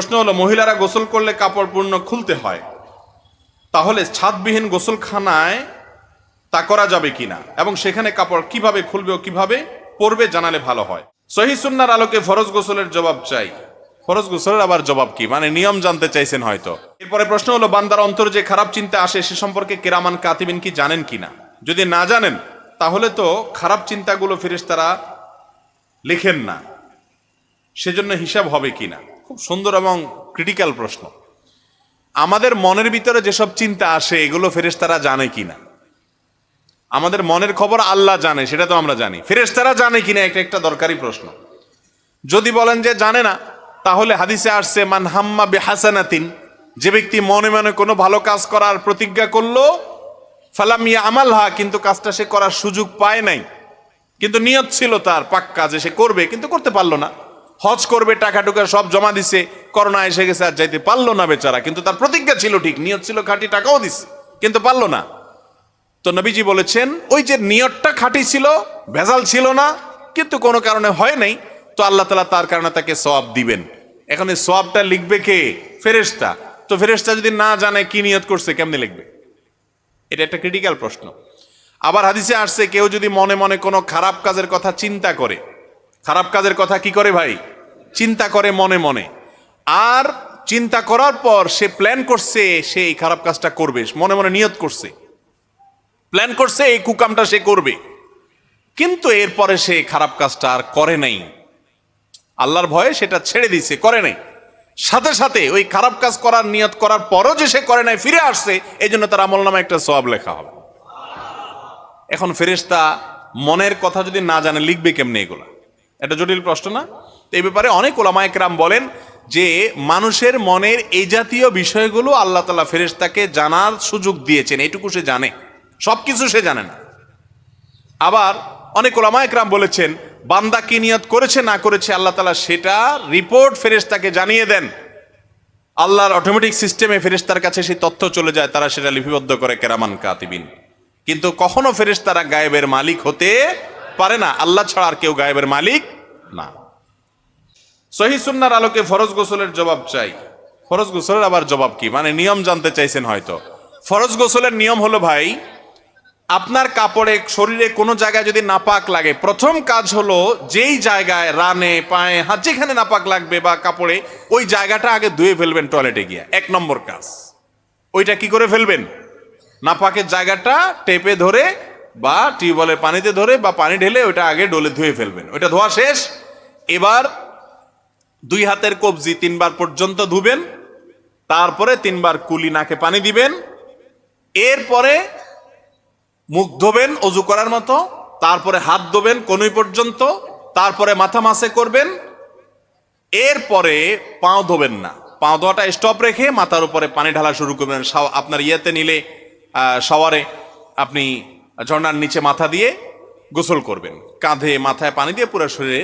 প্রশ্ন হলো, মহিলারা গোসল করলে কাপড় পূর্ণ খুলতে হয়। তাহলে ছাদবিহীন গোসলখানায় তা করা যাবে কিনা? এবং সেখানে কাপড় কীভাবে খুলবে ও কীভাবে পরবে জানালে ভালো হয়। সহি সুন্নার আলোকে ফরজ গোসলের জবাব চাই। ফরজ গোসলের আবার জবাব কি? মানে নিয়ম জানতে চাইছেন হয়তো। এরপরে প্রশ্ন হলো, বান্দার অন্তর যে খারাপ চিন্তা আসে সে সম্পর্কে কেরামান কাতিবিন কি জানেন কিনা? যদি না জানেন, তাহলে তো খারাপ চিন্তাগুলো ফেরেশতারা লেখেন না। সেজন্য হিসাব হবে কিনা? খুব সুন্দর এবং ক্রিটিক্যাল প্রশ্ন। আমাদের মনের ভিতরে যেসব চিন্তা আসে, এগুলো ফেরেশতারা জানে কিনা? আমাদের মনের খবর আল্লাহ জানে, সেটা তো আমরা জানি। ফেরেশতারা জানে কিনা একটা একটা দরকারি প্রশ্ন। যদি বলেন যে জানে না, তাহলে হাদিসে আসছে, মান হাম্মা বেহাসানাতিন যে ব্যক্তি মনে মনে কোনো ভালো কাজ করার প্রতিজ্ঞা করল ফালামিয়া আমালহা কিন্তু কাজটা সে করার সুযোগ পায় নাই। কিন্তু নিয়ত ছিল তার পাক্কা যে সে করবে, কিন্তু করতে পারল না। হজ করবে, টাকা টুকা সব জমা দিছে, করোনা এসে গেছে আর যাইতে পারল না বেচারা। কিন্তু তার প্রতিজ্ঞা ছিল ঠিক, নিয়ত ছিল খাঁটি, টাকাও দিছে, কিন্তু পারল না। তো নবীজি বলেছেন, ওই যে নিয়তটা খাঁটি ছিল, ভেজাল ছিল না, কিন্তু কোনো কারণে হয় নাই, তো আল্লাহ তালা তার কারণে তাকে সব দিবেন। এখন সওয়াবটা লিখবে কে? ফেরেশতা। তো ফেরেশতা যদি না জানে কি নিয়ত করছে, কেমনে লিখবে? এটা একটা ক্রিটিক্যাল প্রশ্ন। আবার হাদিসে আসছে, কেউ যদি মনে মনে কোনো খারাপ কাজের কথা চিন্তা করে, খারাপ কাজের কথা কি করে ভাই? চিন্তা করে মনে মনে। আর চিন্তা করার পর সে প্ল্যান করছে, সে এই খারাপ কাজটা করবে, মনে মনে নিয়ত করছে। প্ল্যান করছে, এই কুকামটা সে করবে। কিন্তু এরপরে সে খারাপ কাজটা আর করে নাই। আল্লাহর ভয়ে সেটা ছেড়ে দিছে করে নাই। সাথে সাথে ওই খারাপ কাজ করার, নিয়ত করার পরও যে সে করে নাই, ফিরে আসছে এই জন্য তার আমল নামে একটা সব লেখা হবে। এখন ফেরেশতা মনের কথা যদি না জানে, লিখবে কেমনে এগুলা? এটা জটিল প্রশ্ন না? তো এই ব্যাপারে অনেক ওলামায়করাম বলেন যে মানুষের মনের এই জাতীয় বিষয়গুলো আল্লাহ তালা ফেরেশতাকে জানার সুযোগ দিয়েছেন এইটুকু সে জানে। সব কিছু সে জানে না। আবার অনেক ওলামা একরাম বলেছেন, বান্দা কি নিয়ত করেছে, না করেছে, আল্লাহ তালা সেটা রিপোর্ট ফেরেশতাকে জানিয়ে দেন। আল্লাহর অটোমেটিক সিস্টেমে ফেরেশতার কাছে সেই তথ্য চলে যায়, তারা সেটা লিপিবদ্ধ করে কেরামান কাতিবিন। কিন্তু কখনো ফেরেশতারা গায়েবের মালিক হতে পারে না। আল্লাহ ছাড়া আর কেউ গায়েবের মালিক না। সহি সুন্নার আলোকে ফরজ গোসলের জবাব চাই। ফরজ গোসলের আবার জবাব কি? মানে নিয়ম জানতে চাইছেন হয়তো। ফরজ গোসলের নিয়ম হলো ভাই, আপনার কাপড়ে, শরীরে কোনো জায়গায় যদি নাপাক লাগে, প্রথম কাজ হলো যেই জায়গায় রানে, পায়ে, হাত যেখানে নাপাক লাগবে বা কাপড়ে, ওই জায়গাটা আগে ধুয়ে ফেলবেন টয়লেটে গিয়ে। এক নম্বর কাজ। ওইটা কি করে ফেলবেন? নাপাকের জায়গাটা টেপে ধরে বা টিউবওয়েলের পানিতে ধরে বা পানি ঢেলে ওইটা আগে ডলে ধুয়ে ফেলবেন। ওইটা ধোয়া শেষ। এবার দুই হাতের কবজি তিনবার পর্যন্ত ধুবেন, তারপরে তিনবার কুলি নাকে পানি দিবেন, এরপরে মুখ ধোবেন, অজু করার মতো, তারপরে হাত ধোবেন কনুই পর্যন্ত, তারপরে মাথা মাসে করবেন, এরপরে পাও ধোবেন না। পাও ধোয়াটা স্টপ রেখে মাথার উপরে পানি ঢালা শুরু করবেন। আপনার ইয়েতে নিলে শাওয়ারে আপনি ঝর্ণার নিচে মাথা দিয়ে গোসল করবেন। কাঁধে মাথায় পানি দিয়ে পুরো শরীরে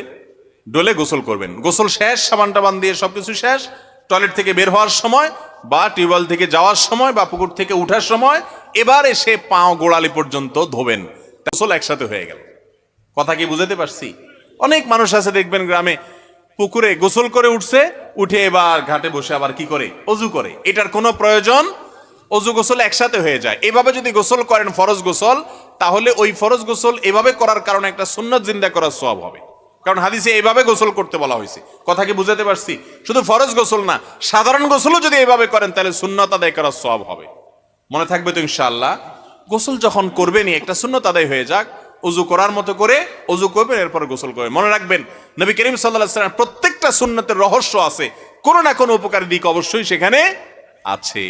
ডলে গোসল করবেন। গোসল শেষ সাবান টাবান দিয়ে সবকিছু শেষ, টয়লেট থেকে বের হওয়ার সময় বা টিউবওয়েল থেকে যাওয়ার সময় বা পুকুর থেকে উঠার সময় এবার এসে পাও গোড়ালি পর্যন্ত ধোবেন। গোসল একসাথে হয়ে গেল। কথা কি বুঝাতে পারছি? অনেক মানুষ আছে দেখবেন গ্রামে, পুকুরে গোসল করে উঠছে, উঠে এবার ঘাটে বসে আবার কি করে? অজু করে। এটার কোনো প্রয়োজন? অজু গোসল একসাথে হয়ে যায়। এভাবে যদি গোসল করেন ফরজ গোসল, তাহলে ওই ফরজ গোসল এভাবে করার কারণে একটা সুন্নত জিন্দা করার সব হবে। কারণ হাদিসে এইভাবে গোসল করতে বলা হয়েছে। কথা কি বুঝাতে পারছি? শুধু ফরজ গোসল না, সাধারণ গোসলও যদি এইভাবে করেন, তাহলে সুন্নত আদায় করার সব হবে। মনে থাকবে তো ইনশাআল্লাহ, গোসল যখন করবেনই, একটা সুন্নত আদায় হয়ে যাক অজু করার মতো করে অজু করবেন, এরপর গোসল করবেন। মনে রাখবেন, নবী করিম সাল্লাহ সাল্লাম প্রত্যেকটা সুন্নতের রহস্য আছে। কোনো না কোনো উপকারী দিক অবশ্যই সেখানে আছে।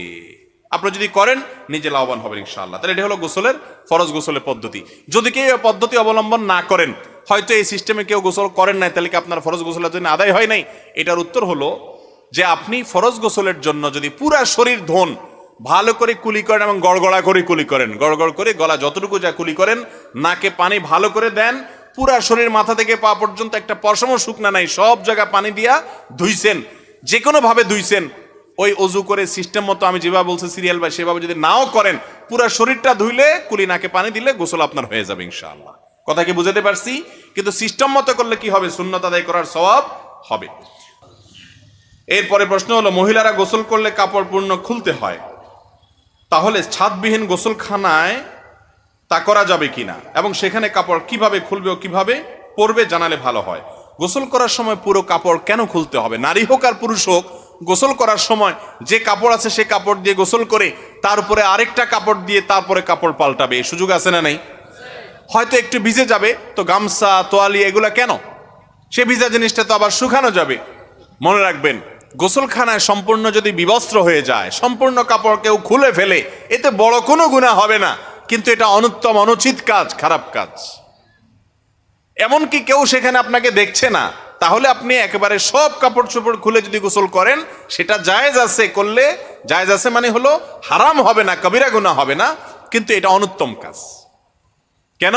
আপনি যদি করেন, নিজে লাভবান হবেন ইনশাআল্লাহ। তাহলে এটা হলো গোসলের, ফরজ গোসলের পদ্ধতি। যদি কেউ পদ্ধতি অবলম্বন না করেন হয়তো এই সিস্টেমে কেউ গোসল করেন নাই, তাহলে কি আপনার ফরজ গোসলের জন্য আদায় হয় নাই? এটার উত্তর হলো যে আপনি ফরজ গোসলের জন্য যদি পুরা শরীর ধন, ভালো করে কুলি করেন এবং গড়গড়া করে কুলি করেন, গড়গড় করে গলা যতটুকু যা কুলি করেন, নাকে পানি ভালো করে দেন, পুরা শরীর মাথা থেকে পা পর্যন্ত একটা পশম শুকনা নাই, সব জায়গা পানি দিয়া ধুইছেন যে কোনো ভাবে ধুইছেন, ওই অজু করে সিস্টেম মতো আমি যেভাবে বলছি সিরিয়াল বা সেভাবে যদি নাও করেন, পুরা শরীরটা ধুইলে, কুলি নাকে পানি দিলে গোসল আপনার হয়ে যাবে ইনশাআল্লাহ। কথা কি বুঝাতে পারছি, কিন্তু সিস্টেম মতো করলে কি হবে? শূন্যত আদায় করার স্বভাব হবে। এরপরে প্রশ্ন হলো, মহিলারা গোসল করলে কাপড় পূর্ণ খুলতে হয়। তাহলে ছাদবিহীন গোসলখানায় তা করা যাবে কিনা? এবং সেখানে কাপড় কীভাবে খুলবে ও কীভাবে পরবে জানালে ভালো হয়। গোসল করার সময় পুরো কাপড় কেন খুলতে হবে? নারী হোক আর পুরুষ হোক, গোসল করার সময় যে কাপড় আছে সে কাপড় দিয়ে গোসল করে, তার উপরে আরেকটা কাপড় দিয়ে তারপরে কাপড় পাল্টাবে। সুযোগ আছে না নেই? হয়তো একটু ভিজে যাবে, তো গামছা, তোয়ালি, এগুলা কেন? সে ভিজা জিনিসটা তো আবার শুকানো যাবে। মনে রাখবেন, গোসলখানায় সম্পূর্ণ যদি বিবস্ত্র হয়ে যায়, সম্পূর্ণ কাপড় কেউ খুলে ফেলে, এতে বড় কোনো গুণা হবে না। কিন্তু এটা অনুত্তম, অনুচিত কাজ, খারাপ কাজ। এমনকি কেউ সেখানে আপনাকে দেখছে না, তাহলে আপনি একেবারে সব কাপড় চোপড় খুলে যদি গোসল করেন, সেটা জায়েজ আছে করলে, জায়েজ আছে মানে হলো হারাম হবে না, কবিরা গুণা হবে না, কিন্তু এটা অনুত্তম কাজ। কেন?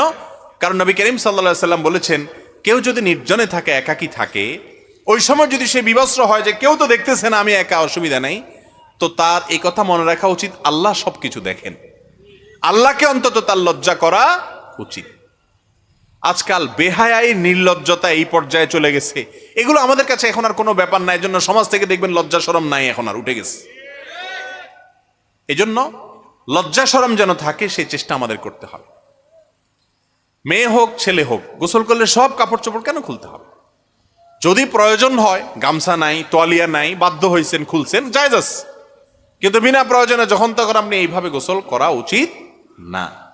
কারণ নবী করিম সাল্লা সাল্লাম বলেছেন, কেউ যদি নির্জনে থাকে, একাকি থাকে, ওই সময় যদি সে বিবস্ত্র হয় যে কেউ তো দেখতেছে না, আমি একা, অসুবিধা নেই, তো তার এই কথা মনে রাখা উচিত, আল্লাহ সবকিছু দেখেন। আল্লাহকে অন্তত তার লজ্জা করা উচিত। আজকাল বেহায়াই, নির্লজ্জতা এই পর্যায়ে চলে গেছে। এগুলো আমাদের কাছে এখন আর কোনো ব্যাপার নাই জন্য সমাজ থেকে দেখবেন লজ্জা সরম নাই এখন আর, উঠে গেছে। এজন্য লজ্জা সরম যেন থাকে সেই চেষ্টা আমাদের করতে হবে। মেয়ে হোক, ছেলে হোক, গোসল করলে সব কাপড় চোপড় কেন খুলতে হবে যদি প্রয়োজন হয়, গামছা নাই, তোয়ালিয়া নাই, বাধ্য হয়েছেন খুলছেন জায়জাস। কিন্তু বিনা প্রয়োজনে যখন তখন আপনি এইভাবে গোসল করা উচিত না